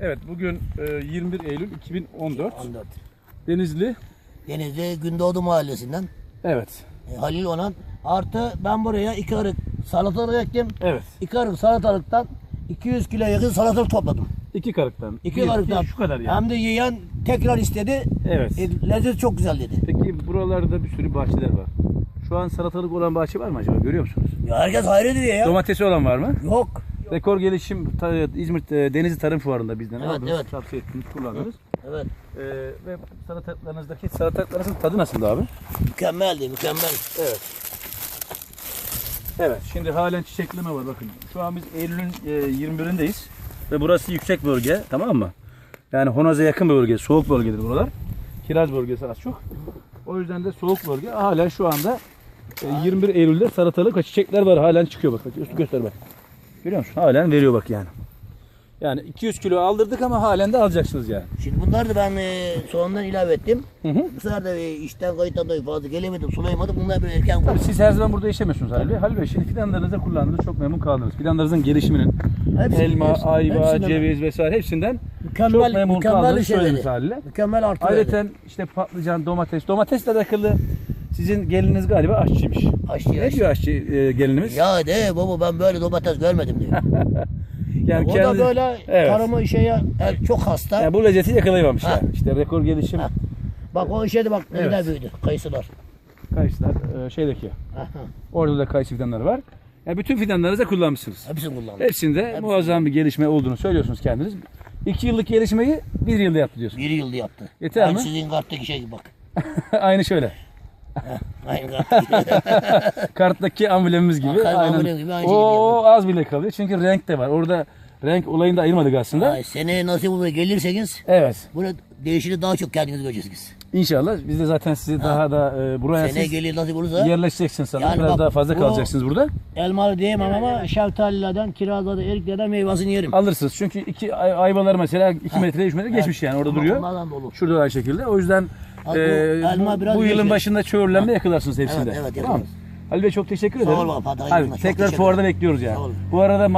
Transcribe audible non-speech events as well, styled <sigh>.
Evet bugün e, 21 Eylül 2014. 14. Denizli. Denizli Gündoğdu Mahallesi'nden Evet. e, Halil Onan. Artı ben buraya iki arık salatalık ektim. Evet. İki arık salatalıktan 200 kilo yakın salatalık topladım. İki karıktan. İki Bir- arıktan. bir Şu kadar yani. Hem de yiyen tekrar istedi. Evet. E, lezzet çok güzel dedi. Peki buralarda bir sürü bahçeler var. Şu an salatalık olan bahçe var mı acaba? Görüyor musunuz? Ya herkes hayret ediyor ya. Domatesi olan var mı? Yok. Rekor gelişim İzmir e, Denizli Tarım Fuarı'nda bizden Evet, aldınız. evet. Tavsiye ettiniz, kullandınız. Evet. Ee, ve salatalıklarınızdaki salatalıklarınızın tadı nasıldı abi? Mükemmeldi mükemmel. Evet. Evet, şimdi halen çiçekleme var bakın. Şu an biz Eylül'ün e, 21'indeyiz. Ve burası yüksek bölge, tamam mı? Yani Honaz'a yakın bir bölge, soğuk bölgedir buralar. Kiraz bölgesi az çok. O yüzden de soğuk bölge. Halen şu anda e, 21 Eylül'de salatalık ve çiçekler var. Halen çıkıyor bak üstü göster bak. Görüyor musun? Halen veriyor bak yani. Yani 200 kilo aldırdık ama halen de alacaksınız yani. Şimdi bunlar da ben e, sonundan ilave ettim. Hı hı. Bu sefer de e, işten kayıttan dolayı fazla gelemedim, sulayamadım. Bunlar böyle erken Tabii siz her zaman burada yaşamıyorsunuz Halil Bey. Halil Bey şimdi fidanlarınızda kullandınız çok memnun kaldınız. Fidanlarınızın gelişiminin Hepsi- elma, hepsi- ayva, hepsinden- ceviz vesaire hepsinden Mükemmel, çok memnun mükemmel kaldığınızı dedi. Halil'e. Mükemmel artı verdi. Ayrıca işte patlıcan, domates. Domatesle alakalı sizin geliniz galiba aşçıymış. Aşçı, Ne aşçı. diyor aşçı e, gelinimiz? Ya de baba ben böyle domates görmedim diyor. <laughs> yani o kendi- da böyle Evet. tarımı şeye e, çok hasta. Yani bu lezzeti yakalayamamış Ha. yani. İşte rekor gelişim Ha. Bak o işe de bak ne Evet. kadar büyüdü kayısılar. kayısılar e, şeydeki. Aha, Orada da kayısı fidanları var. Yani bütün fidanlarınızı kullanmışsınız. Hepsini kullandım. Hepsinde muazzam bir gelişme olduğunu söylüyorsunuz kendiniz. İki yıllık gelişmeyi bir yılda yaptı diyorsunuz. Bir yılda yaptı. Yeter Aynı mi? sizin karttaki şey gibi bak. <laughs> Aynı şöyle. Aynı karttaki. <laughs> Karttaki amblemimiz gibi. Kartın aynen. gibi aynı o, o az bile kalıyor. Çünkü renk de var. Orada renk olayını da ayırmadık aslında. Ay, seneye nasip olur gelirseniz Evet. burada değişini daha çok kendiniz göreceksiniz. İnşallah. Biz de zaten sizi daha da e, buraya Seneye gelir nasip olursa yerleşeceksiniz sanırım. Yani Biraz bak, daha fazla bu- kalacaksınız burada. elmalı diyemem ama şeftalilerden, kirazlardan, eriklerden meyvasını yerim. Alırsınız. Çünkü iki ay- ayvalar mesela 2 metre 3 metre geçmiş yani orada duruyor. Şurada da aynı şekilde. O yüzden Abi bu e, elma biraz bu yılın geçmiş. başında çöğürlenme yakalarsınız hepsinde. Evet, evet, tamam. mı? Bey çok teşekkür Sağ ederim. ol hayırlı günler. Çok tekrar teşekkür fuarda ederim. bekliyoruz yani. Sağ olun. Bu arada